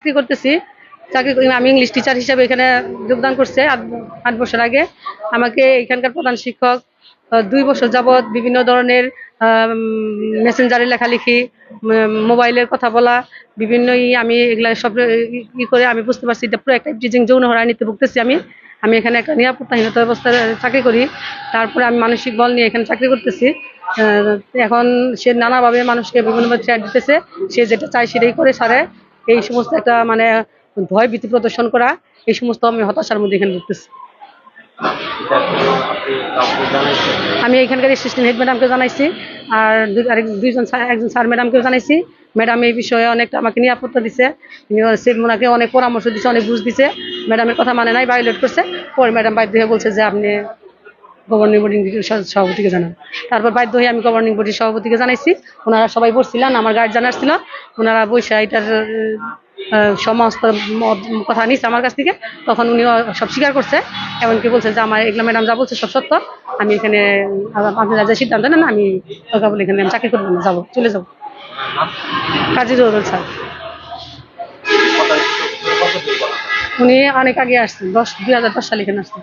চাকরি করতেছি। চাকরি করি, আমি ইংলিশ টিচার হিসাবে এখানে যোগদান করছে আট বছর আগে। আমাকে এখানকার প্রধান শিক্ষক দুই বছর যাবৎ বিভিন্ন ধরনের মেসেঞ্জারে লেখালেখি মোবাইলের কথা বলা বিভিন্ন আমি এগুলা সব ই- করে আমি বুঝতে পারছি এটা পুরো একটা টিচিং যৌন হরানিতে ভুগতেছি আমি। আমি এখানে একটা নিরাপত্তাহীনতা অবস্থায় চাকরি করি। তারপরে আমি মানসিক বল নিয়ে এখানে চাকরি করতেছি। এখন সে নানাভাবে মানুষকে বিভিন্নভাবে থ্রেট দিতেছে। সে যেটা চায় সেটাই করে সারে এই সমস্ত একটা মানে ভয় ভীতি প্রদর্শন করা, এই সমস্ত আমি হতাশার মধ্যে এখানে ভুগতেছি। আমি এখানকার অ্যাসিস্ট্যান্ট হেড ম্যাডামকে জানাইছি, আর দুইজন একজন স্যার ম্যাডামকেও জানাইছি। ম্যাডাম এই বিষয়ে অনেকটা আমাকে নিরাপত্তা দিছে। ওনাকে অনেক পরামর্শ দিছে, অনেক বুঝ দিছে। ম্যাডামের কথা মানে নাই ভায়োলেট করছে। পরে ম্যাডাম বাধ্য হয়ে বলছে যে আপনি গভর্নিং বডির সভাপতিকে জানান। তারপর বাধ্য হয়ে আমি গভর্নিং বডির সভাপতিকে জানাইছি। ওনারা সবাই বসছিলেন, আমার গার্ড আসছিল ওনারা বসে এটার সমস্ত কথা নিচ্ছে আমার কাছ থেকে। তখন উনি সব স্বীকার করছে, এমনকি বলছে যে, আমার এগুলো ম্যাডাম যা বলছে সব সত্য। আমি এখানে আপনারা যে সিদ্ধান্ত নেন, আমি দরকার বলে এখানে চাকরি করব না, যাব, চলে যাব। কাজী জহুরুল স্যার। উনি অনেক আগে আসছেন, দশ, দুই হাজার দশ সালে এখানে আসছেন।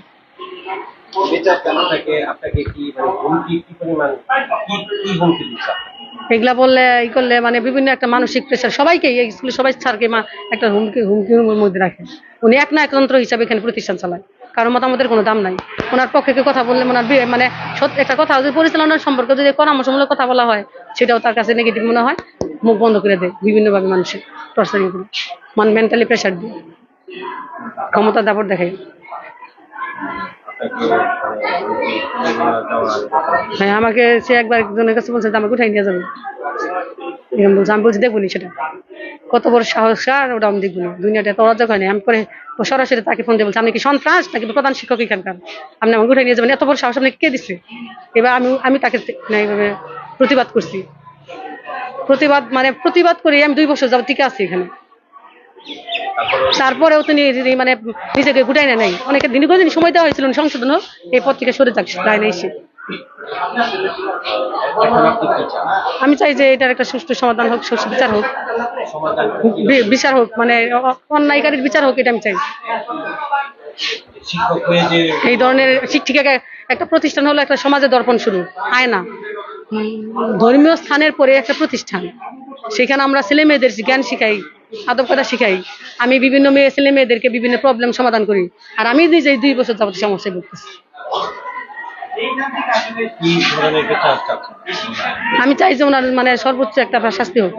এগুলা বললে, ই করলে মানে বিভিন্ন একটা মানসিক প্রেশার সবাইকে এই স্কুলে সবাই স্যারকে একটা হুমকি হুমকির মধ্যে রাখে। উনি এক না একতন্ত্র হিসাবে এখানে প্রতিষ্ঠান চালায়। কারও মতামতের কোনো দাম নাই। ওনার পক্ষে কেউ কথা বললে ওনার বি- মানে সত্যি একটা কথা যদি পরিচালনার সম্পর্কে যদি পরামর্শমূলক কথা বলা হয়, সেটাও তার কাছে নেগেটিভ মনে হয়। মুখ বন্ধ করে দেয় বিভিন্নভাবে মানুষের। করে মানে মেন্টালি প্রেশার দিয়ে। ক্ষমতার দাপট দেখায় আপনাকে মানে হুমকি তুলে নিয়ে যাওয়া হ্যাঁ আমাকে সে একবার একজনের কাছে বলছে আমাকে উঠাই নিয়ে যাবে। এরকম বলছে, আমি বলছি, দেখব নি সেটা। কত বড় সাহস, আর ওটা আমি দেখব না। দুনিয়াটা এত অরাজক হয়নি আমি পরে সরাসরি তাকে ফোন দিয়ে বলছি, আপনি কি সন্ত্রাস? নাকি প্রধান শিক্ষক এখানকার? আপনি আমাকে উঠাই নিয়ে যাবেন? এত বড় সাহস, আপনি কে দিচ্ছে এবার আমি আমি তাকে এইভাবে প্রতিবাদ করছি। প্রতিবাদ মানে প্রতিবাদ করে, আমি দুই বছর যাব টিকে আছি এখানে। তারপরেও তিনি মানে নিজেকে গুটাই নেয়। নাই অনেকে দীর্ঘদিন সময় দেওয়া হয়েছিল সংশোধন এই পদ থেকে সরে যাক রায় নেই সে। আমি চাই যে এটার একটা সুষ্ঠু সমাধান হোক সুষ্ঠু বিচার হোক। বিচার হোক মানে অন্যায়কারীর বিচার হোক এটা আমি চাই। হয়ে এই ধরনের শিক্ষিকাকে একটা প্রতিষ্ঠান হলো একটা সমাজে দর্পণ শুরু আয়না উম, ধর্মীয় স্থানের পরে একটা প্রতিষ্ঠান। সেখানে আমরা ছেলে মেয়েদের জ্ঞান শিখাই আদব কথা শিখাই। আমি বিভিন্ন মেয়ে, ছেলে মেয়েদেরকে বিভিন্ন প্রবলেম সমাধান করি। আর আমি নিজে দুই বছর যাবত সমস্যায় ভুগতেছি। আমি চাই যে ওনার মানে সর্বোচ্চ একটা শাস্তি হোক।